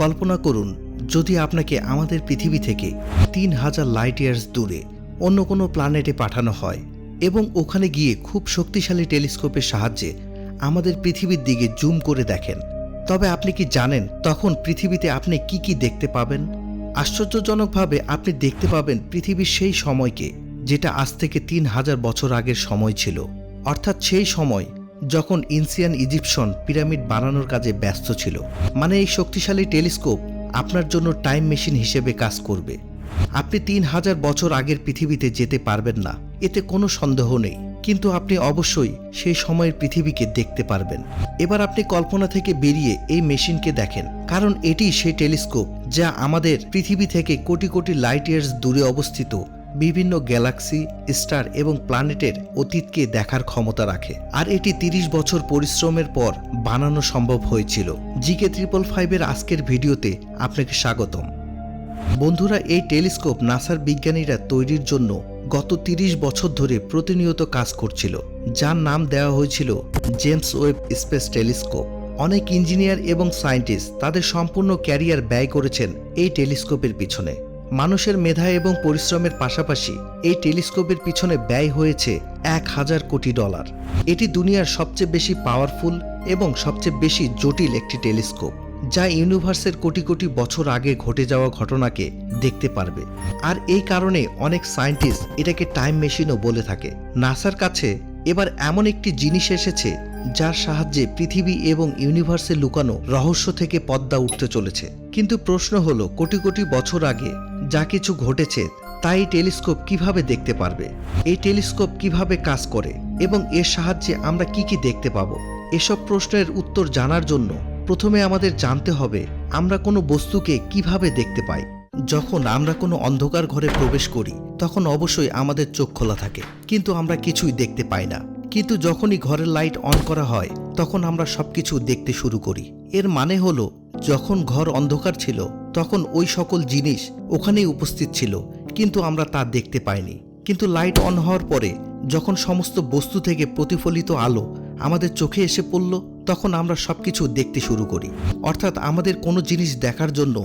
কল্পনা করুন, যদি আপনাকে আমাদের পৃথিবী থেকে তিন হাজার লাইট ইয়ার্স দূরে অন্য কোনো প্ল্যানেটে পাঠানো হয় এবং ওখানে গিয়ে খুব শক্তিশালী টেলিস্কোপের সাহায্যে আমাদের পৃথিবীর দিকে জুম করে দেখেন, তবে আপনি কি জানেন তখন পৃথিবীতে আপনি কি কি দেখতে পাবেন? আশ্চর্যজনকভাবে আপনি দেখতে পাবেন পৃথিবীর সেই সময়কে, যেটা আজ থেকে তিন হাজার বছর আগের সময় ছিল। অর্থাৎ সেই সময় যখন ইনসিয়ান ইজিপশন পিরামিড বানানোর কাজে ব্যস্ত ছিল মানে এই শক্তিশালী টেলিস্কোপ আপনার জন্য টাইম মেশিন হিসেবে কাজ করবে। আপনি তিন হাজার বছর আগের পৃথিবীতে যেতে পারবেন না, এতে কোনো সন্দেহ নেই। কিন্তু আপনি অবশ্যই সেই সময়ের পৃথিবীকে দেখতে পারবেন। এবার আপনি কল্পনা থেকে বেরিয়ে এই মেশিনকে দেখেন, কারণ এটি সেই টেলিস্কোপ যা আমাদের পৃথিবী থেকে কোটি কোটি লাইট ইয়ার্স দূরে অবস্থিত বিভিন্ন গ্যালাক্সি, স্টার এবং প্ল্যানেটের অতীতকে দেখার ক্ষমতা রাখে। আর এটি তিরিশ বছর পরিশ্রমের পর বানানো সম্ভব হয়েছিল। জিকে ট্রিপল ফাইভের আজকের ভিডিওতে আপনাকে স্বাগতম। বন্ধুরা, এই টেলিস্কোপ নাসার বিজ্ঞানীরা তৈরির জন্য গত তিরিশ বছর ধরে প্রতিনিয়ত কাজ করছিল, যার নাম দেওয়া হয়েছিল জেমস ওয়েব স্পেস টেলিস্কোপ। অনেক ইঞ্জিনিয়ার এবং সায়েন্টিস্ট তাদের সম্পূর্ণ ক্যারিয়ার ব্যয় করেছেন এই টেলিস্কোপের পিছনে। মানুষের মেধা এবং পরিশ্রমের পাশাপাশি এই টেলিস্কোপের পিছনে ব্যয় হয়েছে এক হাজার কোটি ডলার। এটি দুনিয়ার সবচেয়ে বেশি পাওয়ারফুল এবং সবচেয়ে বেশি জটিল একটি টেলিস্কোপ, যা ইউনিভার্সের কোটি কোটি বছর আগে ঘটে যাওয়া ঘটনাকে দেখতে পারবে। আর এই কারণে অনেক সায়েন্টিস্ট এটাকে টাইম মেশিনও বলে থাকে। নাসার কাছে এবার এমন একটি জিনিস এসেছে, যার সাহায্যে পৃথিবী এবং ইউনিভার্সে লুকানো রহস্য থেকে পদ্মা উঠতে চলেছে। কিন্তু প্রশ্ন হলো, কোটি কোটি বছর আগে যা কিছু ঘটেছে তাই টেলিস্কোপ কীভাবে দেখতে পারবে? এই টেলিস্কোপ কীভাবে কাজ করে? এবং এর সাহায্যে আমরা কি কি দেখতে পাবো? এসব প্রশ্নের উত্তর জানার জন্য প্রথমে আমাদের জানতে হবে, আমরা কোনো বস্তুকে কীভাবে দেখতে পাই? যখন আমরা কোনো অন্ধকার ঘরে প্রবেশ করি, তখন অবশ্যই আমাদের চোখ খোলা থাকে। কিন্তু আমরা কিছুই দেখতে পাই না। কিন্তু যখনই ঘরের লাইট অন করা হয়, তখন আমরা সবকিছু দেখতে শুরু করি। এর মানে হলো যখন ঘর অন্ধকার ছিল, তখন ওই সকল জিনিস ওখানেই উপস্থিত ছিল, কিন্তু আমরা তা দেখতে পাইনি। কিন্তু লাইট অন হওয়ার পরে, যখন সমস্ত বস্তু থেকে প্রতিফলিত আলো আমাদের চোখে এসে পড়ল, তখন আমরা সবকিছু দেখতে শুরু করি। অর্থাৎ আমাদের কোনো জিনিস দেখার জন্য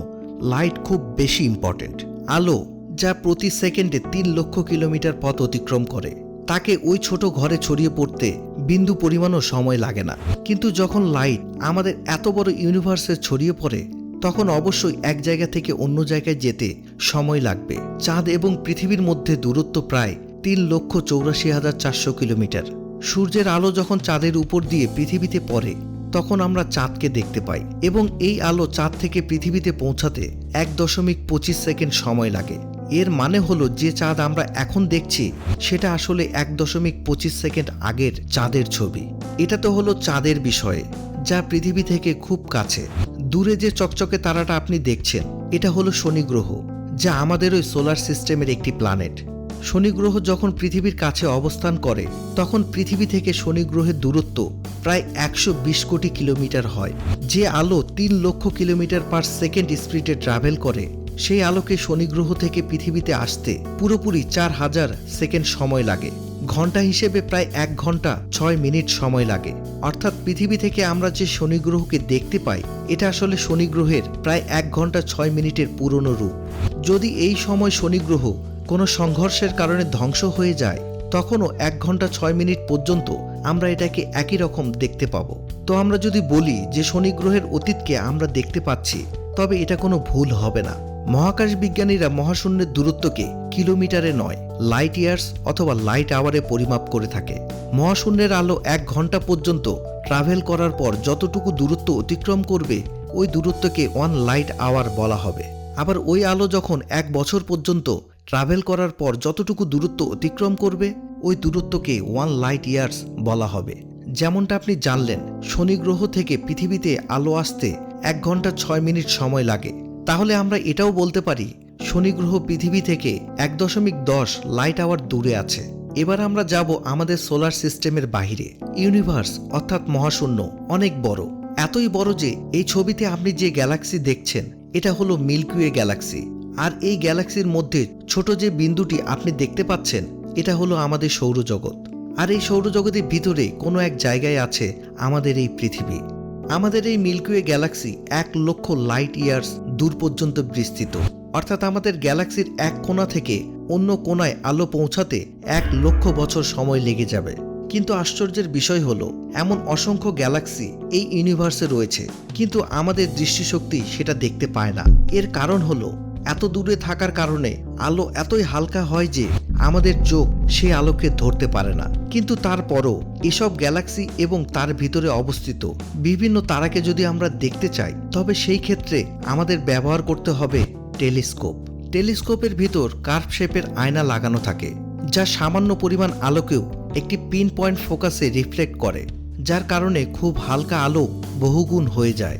লাইট খুব বেশি ইম্পর্ট্যান্ট আলো, যা প্রতি সেকেন্ডে তিন লক্ষ কিলোমিটার পথ অতিক্রম করে, তাকে ওই ছোট ঘরে ছড়িয়ে পড়তে বিন্দু পরিমাণও সময় লাগে না। কিন্তু যখন লাইট আমাদের এত বড় ইউনিভার্সে ছড়িয়ে পড়ে, তখন অবশ্যই এক জায়গা থেকে অন্য জায়গায় যেতে সময় লাগবে। চাঁদ এবং পৃথিবীর মধ্যে দূরত্ব প্রায় তিন লক্ষ চৌরাশি হাজার চারশো কিলোমিটার। সূর্যের আলো যখন চাঁদের উপর দিয়ে পৃথিবীতে পড়ে, তখন আমরা চাঁদকে দেখতে পাই এবং এই আলো চাঁদ থেকে পৃথিবীতে পৌঁছাতে এক দশমিক পঁচিশ সেকেন্ড সময় লাগে। এর মানে হলো যে চাঁদ আমরা এখন দেখছি, সেটা আসলে এক দশমিক পঁচিশ সেকেন্ড আগের চাঁদের ছবি। এটা তো হলো চাঁদের বিষয়ে, যা পৃথিবী থেকে খুব কাছে। দূরে যে চকচকে তারাটা আপনি দেখছেন, এটা হলো শনি গ্রহ, যা আমাদের ওই সোলার সিস্টেমের একটি প্ল্যানেট। শনি গ্রহ যখন পৃথিবীর কাছে অবস্থান করে, তখন পৃথিবী থেকে শনি গ্রহের দূরত্ব প্রায় একশো বিশ কোটি কিলোমিটার হয়, যে আলো তিন লক্ষ কিলোমিটার পার সেকেন্ড স্পিডে ট্রাভেল করে। সেই আলোকে শনি গ্রহ থেকে পৃথিবীতে আসতে পুরোপুরি চার হাজার সেকেন্ড সময় লাগে। ঘণ্টা হিসেবে প্রায় এক ঘণ্টা ছয় মিনিট সময় লাগে। অর্থাৎ পৃথিবী থেকে আমরা যে শনি গ্রহকে দেখতে পাই, এটা আসলে শনি গ্রহের প্রায় এক ঘণ্টা ছয় মিনিটের পুরনো রূপ। যদি এই সময় শনি গ্রহ কোনো সংঘর্ষের কারণে ধ্বংস হয়ে যায়, তখনও এক ঘণ্টা ছয় মিনিট পর্যন্ত আমরা এটাকে একই রকম দেখতে পাবো। তো আমরা যদি বলি যে শনি গ্রহের অতীতকে আমরা দেখতে পাচ্ছি, তবে এটা কোনো ভুল হবে না। মহাকাশ বিজ্ঞানীরা মহাশূন্যের দূরত্বকে কিলোমিটারে নয় লাইট ইয়ার্স অথবা লাইট আওয়ারে পরিমাপ করে থাকে। মহাশূন্যের আলো এক ঘণ্টা পর্যন্ত ট্রাভেল করার পর যতটুকু দূরত্ব অতিক্রম করবে, ওই দূরত্বকে ওয়ান লাইট আওয়ার বলা হবে। আবার ওই আলো যখন এক বছর পর্যন্ত ট্রাভেল করার পর যতটুকু দূরত্ব অতিক্রম করবে, ওই দূরত্বকে ওয়ান লাইট ইয়ার্স বলা হবে। যেমনটা আপনি জানলেন, শনি গ্রহ থেকে পৃথিবীতে আলো আসতে এক ঘণ্টা ছয় মিনিট সময় লাগে। তাহলে আমরা এটাও বলতে পারি শনি গ্রহ পৃথিবী থেকে এক দশমিক দশ লাইট আওয়ার দূরে আছে। এবার আমরা যাব আমাদের সোলার সিস্টেমের বাহিরে। ইউনিভার্স অর্থাৎ মহাশূন্য, অনেক বড়। এতই বড় যে এই ছবিতে আপনি যে গ্যালাক্সি দেখছেন, এটা হলো মিল্কিওয়ে গ্যালাক্সি আর এই গ্যালাক্সির মধ্যে ছোট যে বিন্দুটি আপনি দেখতে পাচ্ছেন, এটা হলো আমাদের সৌরজগৎ। আর এই সৌরজগতের ভিতরে কোনো এক জায়গায় আছে আমাদের এই পৃথিবী। আমাদের এই মিল্কিওয়ে গ্যালাক্সি এক লক্ষ লাইট ইয়ার্স দূর পর্যন্ত বিস্তৃত। অর্থাৎ আমাদের গ্যালাক্সির এক কোণা থেকে অন্য কোণায় আলো পৌঁছাতে এক লক্ষ বছর সময় লেগে যাবে। কিন্তু আশ্চর্যের বিষয় হলো, এমন অসংখ্য গ্যালাক্সি এই ইউনিভার্সে রয়েছে, কিন্তু আমাদের দৃষ্টিশক্তি সেটা দেখতে পায় না। এর কারণ হলো, এত দূরে থাকার কারণে আলো এতই হালকা হয় যে আমাদের চোখ সে আলোকে ধরতে পারে না। কিন্তু তারপরও এসব গ্যালাক্সি এবং তার ভিতরে অবস্থিত বিভিন্ন তারাকে যদি আমরা দেখতে চাই, তবে সেই ক্ষেত্রে আমাদের ব্যবহার করতে হবে টেলিস্কোপ। টেলিস্কোপের ভিতর কার্ভ শেপের আয়না লাগানো থাকে, যা সামান্য পরিমাণ আলোকেও একটি পিন পয়েন্ট ফোকাসে রিফ্লেক্ট করে, যার কারণে খুব হালকা আলো বহুগুণ হয়ে যায়।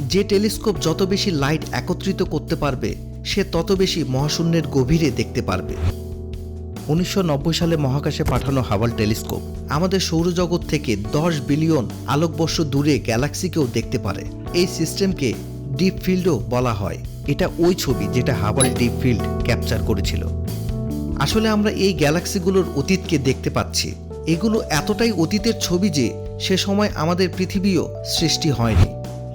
যে টেলিস্কোপ যত বেশি লাইট একত্রিত করতে পারবে, সে তত বেশি মহাশূন্যের গভীরে দেখতে পারবে। উনিশশো নব্বই সালে মহাকাশে পাঠানো হাবল টেলিস্কোপ আমাদের সৌরজগৎ থেকে দশ বিলিয়ন আলোকবর্ষ দূরে গ্যালাক্সিকেও দেখতে পারে। এই সিস্টেমকে ডিপ ফিল্ডও বলা হয়। এটা ওই ছবি যেটা হাবল ডিপ ফিল্ড ক্যাপচার করেছিল। আসলে আমরা এই গ্যালাক্সিগুলোর অতীতকে দেখতে পাচ্ছি। এগুলো এতটাই অতীতের ছবি যে সে সময় আমাদের পৃথিবীও সৃষ্টি হয়নি।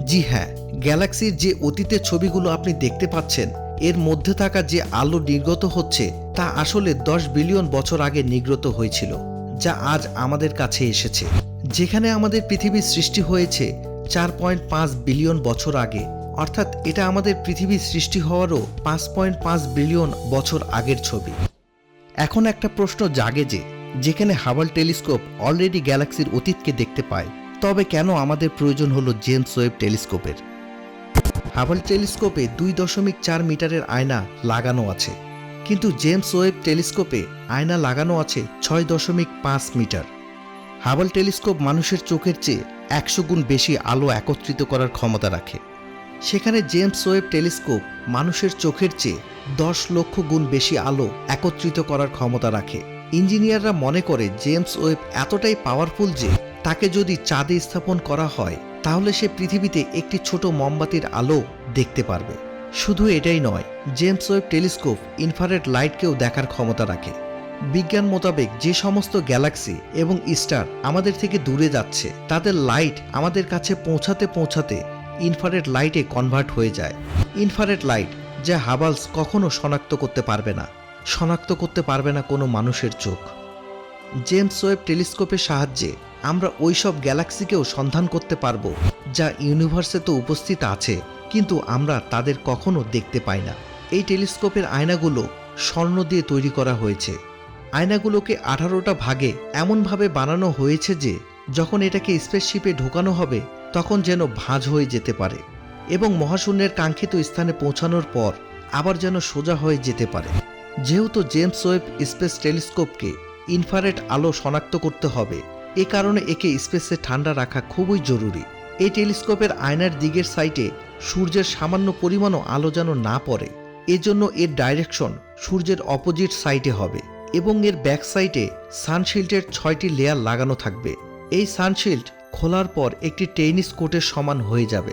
জি হ্যাঁ গ্যালাক্সির যে অতীতের ছবিগুলো আপনি দেখতে পাচ্ছেন এর মধ্যে থাকা যে আলো নির্গত হচ্ছে, তা আসলে দশ বিলিয়ন বছর আগে নির্গত হয়েছিল, যা আজ আমাদের কাছে এসেছে। যেখানে আমাদের পৃথিবীর সৃষ্টি হয়েছে চার পয়েন্ট পাঁচ বিলিয়ন বছর আগে, অর্থাৎ এটা আমাদের পৃথিবীর সৃষ্টি হওয়ারও পাঁচ পয়েন্ট পাঁচ বিলিয়ন বছর আগের ছবি। এখন একটা প্রশ্ন জাগে যে, যেখানে হাবল টেলিস্কোপ অলরেডি গ্যালাক্সির অতীতকে দেখতে পায়, তবে কেন আমাদের প্রয়োজন হলো জেমস ওয়েব টেলিস্কোপের? হাবল টেলিস্কোপে দুই দশমিক চার মিটারের আয়না লাগানো আছে। কিন্তু জেমস ওয়েব টেলিস্কোপে আয়না লাগানো আছে ছয় দশমিক পাঁচ মিটার। হাবল টেলিস্কোপ মানুষের চোখের চেয়ে একশো গুণ বেশি আলো একত্রিত করার ক্ষমতা রাখে। সেখানে জেমস ওয়েব টেলিস্কোপ মানুষের চোখের চেয়ে দশ লক্ষ গুণ বেশি আলো একত্রিত করার ক্ষমতা রাখে। ইঞ্জিনিয়াররা মনে করে জেমস ওয়েব এতটাই পাওয়ারফুল যে তাকে যদি চাঁদে স্থাপন করা হয় তাহলে সে পৃথিবীতে একটি ছোট মোমবাতির আলো দেখতে পারবে। শুধু এটাই নয়, জেমস ওয়েব টেলিস্কোপ ইনফ্রারেড লাইটকেও দেখার ক্ষমতা রাখে। বিজ্ঞান মোতাবেক যে সমস্ত গ্যালাক্সি এবং স্টার আমাদের থেকে দূরে যাচ্ছে, তাদের লাইট আমাদের কাছে পৌঁছাতে পৌঁছাতে ইনফ্রারেড লাইটে কনভার্ট হয়ে যায়। ইনফ্রারেড লাইট, যা হাবালস কখনো শনাক্ত করতে পারবে না। শনাক্ত করতে পারবে না কোনো মানুষের চোখ। জেমস ওয়েব টেলিস্কোপের সাহায্যে আমরা ওই সব গ্যালাক্সিকেও সন্ধান করতে পারব, যা ইউনিভার্সে তো উপস্থিত আছে, কিন্তু আমরা তাদের কখনো দেখতে পাই না। এই টেলিস্কোপের আয়নাগুলো স্বর্ণ দিয়ে তৈরি করা হয়েছে। আয়নাগুলোকে আঠারোটা ভাগে এমনভাবে বানানো হয়েছে যে, যখন এটাকে স্পেসশিপে ঢোকানো হবে, তখন যেন ভাঁজ হয়ে যেতে পারে এবং মহাশূন্যের কাঙ্ক্ষিত স্থানে পৌঁছানোর পর আবার যেন সোজা হয়ে যেতে পারে। যেহেতু জেমস ওয়েব স্পেস টেলিস্কোপকে ইনফারেট আলো শনাক্ত করতে হবে এ কারণে একে স্পেসে ঠান্ডা রাখা খুবই জরুরি। এই টেলিস্কোপের আয়নার দিকের সাইটে সূর্যের সামান্য পরিমাণও আলো যেন না পড়ে, এজন্য এর ডাইরেকশন সূর্যের অপোজিট সাইটে হবে এবং এর ব্যাক সাইডে সানশিল্ডের ছয়টি লেয়ার লাগানো থাকবে। এই সানশিল্ড খোলার পর একটি টেনিস কোর্টের সমান হয়ে যাবে।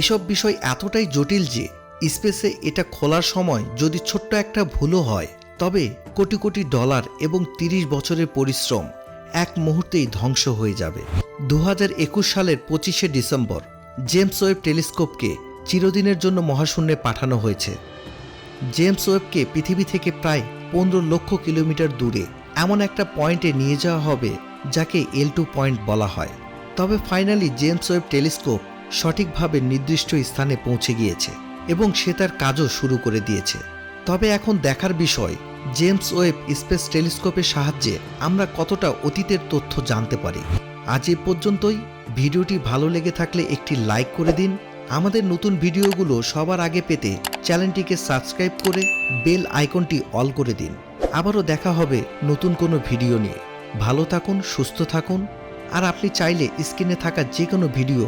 এসব বিষয় এতটাই জটিল যে স্পেসে এটা খোলার সময় যদি ছোট্ট একটা ভুলও হয়, তবে কোটি কোটি ডলার এবং তিরিশ বছরের পরিশ্রম এক মুহূর্তেই ধ্বংস হয়ে যাবে। দু হাজার একুশ সালের পঁচিশে ডিসেম্বর, জেমস ওয়েব টেলিস্কোপকে চিরদিনের জন্য মহাশূন্যে পাঠানো হয়েছে। জেমস ওয়েবকে পৃথিবী থেকে প্রায় পনেরো লক্ষ কিলোমিটার দূরে এমন একটা পয়েন্টে নিয়ে যাওয়া হবে, যাকে এল টু পয়েন্ট বলা হয়। তবে ফাইনালি জেমস ওয়েব টেলিস্কোপ সঠিকভাবে নির্দিষ্ট স্থানে পৌঁছে গিয়েছে এবং সে তার কাজও শুরু করে দিয়েছে। তবে এখন দেখার বিষয়, জেমস ওয়েব স্পেস টেলিস্কোপের সাহায্যে আমরা কতটা অতীতের তথ্য জানতে পারি। আজ এ পর্যন্তই। ভিডিওটি ভালো লেগে থাকলে একটি লাইক করে দিন। আমাদের নতুন ভিডিওগুলো সবার আগে পেতে চ্যানেলটিকে সাবস্ক্রাইব করে বেল আইকনটি অল করে দিন। আবারও দেখা হবে নতুন কোনো ভিডিও নিয়ে। ভালো থাকুন, সুস্থ থাকুন। আর আপনি চাইলে স্ক্রিনে থাকা যে কোনো ভিডিও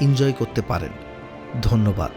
এনজয় করতে পারেন। ধন্যবাদ।